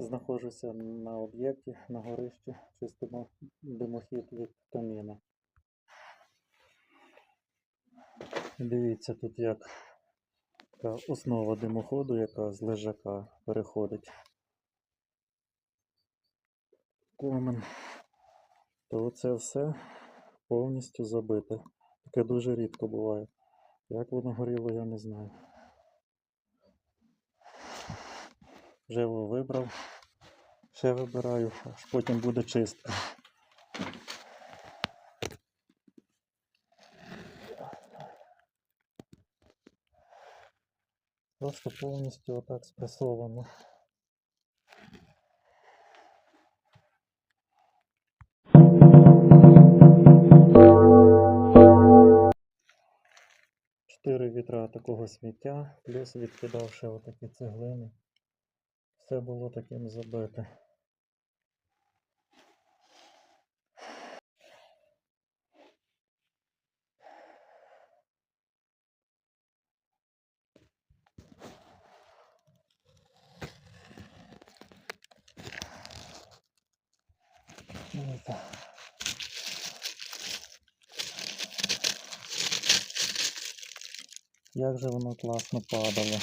Знаходжуся на об'єкті на горищі, чистимо димохід від каміна. Дивіться тут як така основа димоходу, яка з лежака переходить. Комен. То це все повністю забите. Таке дуже рідко буває. Як воно горіло, я не знаю. Вже його вибрав. Ще вибираю, аж потім буде чистка. Просто повністю отак спресовано. Чотири вітра такого сміття, плюс відкидавши отакі цеглини. Все було таким забите. Як же воно класно падало,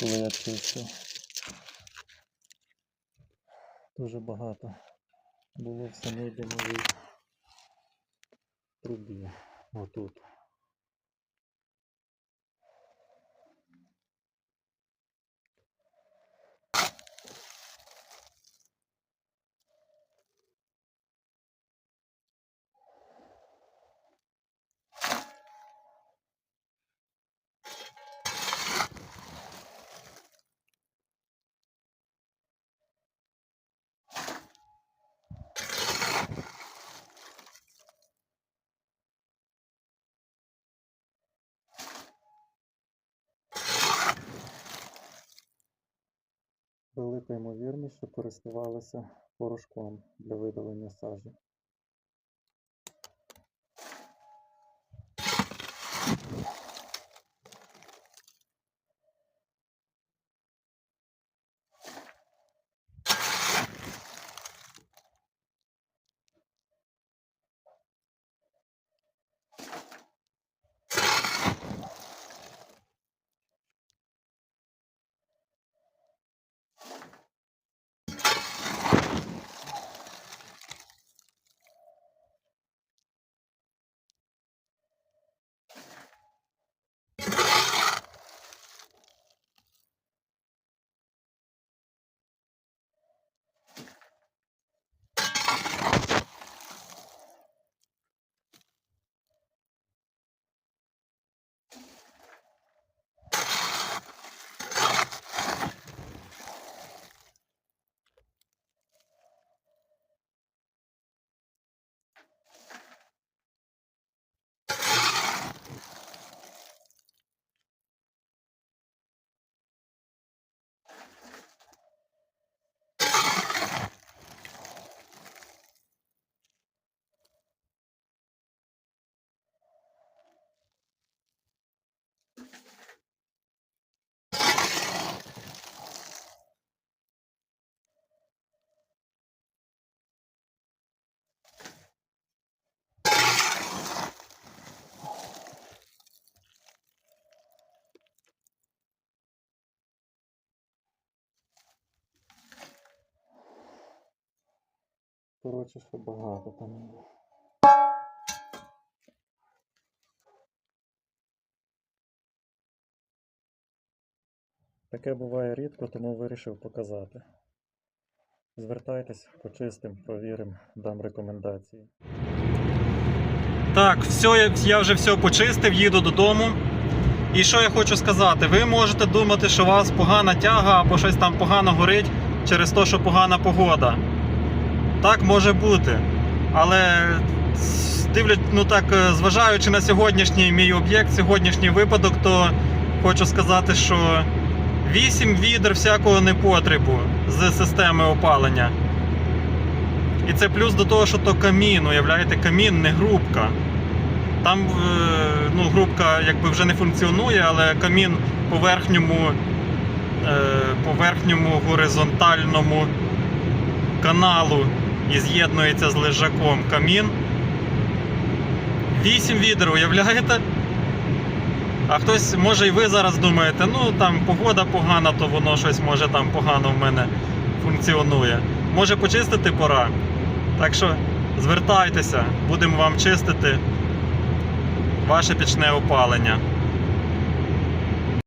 коли я чистив. Дуже багато було в самій димовій трубі. Отут. Велика ймовірність, що користувалися порошком для видалення сажі. Коротше, що багато там. Таке буває рідко, тому вирішив показати. Звертайтесь, почистим, провіримо, дам рекомендації. Так, все, я вже все почистив, їду додому. І що я хочу сказати? Ви можете думати, що у вас погана тяга або щось там погано горить через те, що погана погода. Так може бути. Але дивлять, ну так, е, зважаючи на сьогоднішній мій об'єкт, сьогоднішній випадок, то хочу сказати, що 8 відер всякого непотребу з системи опалення. І це плюс до того, що то камін, уявляєте, камін, не грубка. Там е, ну, грубка якби вже не функціонує, але камін по верхньому по верхньому горизонтальному каналу і з'єднується з лежаком камін. 8 відер, уявляєте? А хтось, може, і ви зараз думаєте, ну там погода погана, то воно щось може там погано в мене функціонує. Може почистити пора. Так що звертайтеся, будемо вам чистити ваше пічне опалення.